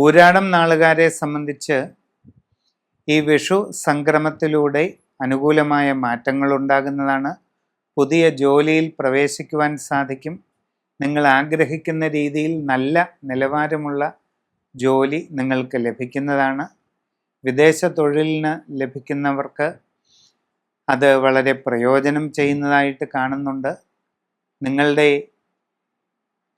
ഊരാടം നാളുകാരെ സംബന്ധിച്ച് ഈ വിഷു സംക്രമത്തിലൂടെ അനുകൂലമായ മാറ്റങ്ങൾ ഉണ്ടാകുന്നതാണ് പുതിയ ജോലിയിൽ പ്രവേശിക്കുവാൻ സാധിക്കും. നിങ്ങൾ ആഗ്രഹിക്കുന്ന രീതിയിൽ നല്ല നിലവാരമുള്ള ജോലി നിങ്ങൾക്ക് ലഭിക്കുന്നതാണ്. വിദേശ തൊഴിലിന് ലഭിക്കുന്നവർക്ക് അത് വളരെ പ്രയോജനം ചെയ്യുന്നതായിട്ട് കാണുന്നുണ്ട്. നിങ്ങളുടെ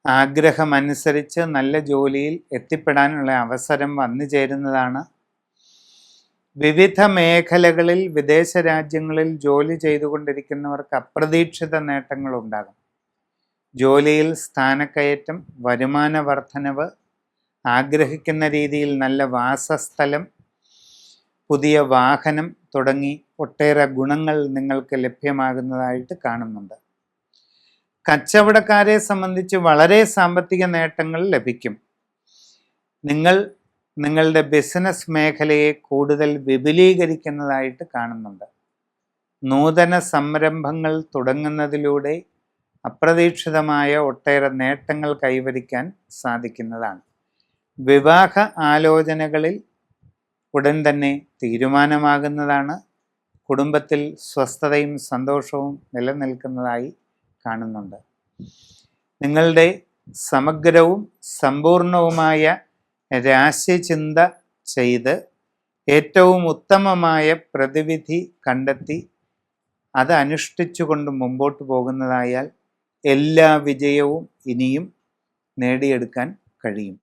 ആഗ്രഹമനുസരിച്ച് നല്ല ജോലിയിൽ എത്തിപ്പെടാനുള്ള അവസരം വന്നു ചേരുന്നതാണ്. വിവിധ മേഖലകളിൽ വിദേശ രാജ്യങ്ങളിൽ ജോലി ചെയ്തുകൊണ്ടിരിക്കുന്നവർക്ക് അപ്രതീക്ഷിത നേട്ടങ്ങൾ ഉണ്ടാകും ജോലിയിൽ സ്ഥാനക്കയറ്റം വരുമാന വർധനവ് ആഗ്രഹിക്കുന്ന രീതിയിൽ നല്ല വാസസ്ഥലം പുതിയ വാഹനം തുടങ്ങി ഒട്ടേറെ ഗുണങ്ങൾ നിങ്ങൾക്ക് ലഭ്യമാകുന്നതായിട്ട് കാണുന്നുണ്ട്. കച്ചവടക്കാരെ സംബന്ധിച്ച് വളരെ സാമ്പത്തിക നേട്ടങ്ങൾ ലഭിക്കും. നിങ്ങൾ നിങ്ങളുടെ ബിസിനസ് മേഖലയെ കൂടുതൽ വിപുലീകരിക്കുന്നതായിട്ട് കാണുന്നുണ്ട്. നൂതന സംരംഭങ്ങൾ തുടങ്ങുന്നതിലൂടെ അപ്രതീക്ഷിതമായ ഒട്ടേറെ നേട്ടങ്ങൾ കൈവരിക്കാൻ സാധിക്കുന്നതാണ്. വിവാഹ ആലോചനകളിൽ ഉടൻ തന്നെ തീരുമാനമാകുന്നതാണ്. കുടുംബത്തിൽ സ്വസ്ഥതയും സന്തോഷവും നിലനിൽക്കുന്നതായി കാണുന്നുണ്ട്. നിങ്ങളുടെ സമഗ്രവും സമ്പൂർണവുമായ രാശിചിന്ത ചെയ്ത് ഏറ്റവും ഉത്തമമായ പ്രതിവിധി കണ്ടെത്തി അത് അനുഷ്ഠിച്ചുകൊണ്ട് മുമ്പോട്ട് പോകുന്നതായാൽ എല്ലാ വിജയവും ഇനിയും നേടിയെടുക്കാൻ കഴിയും.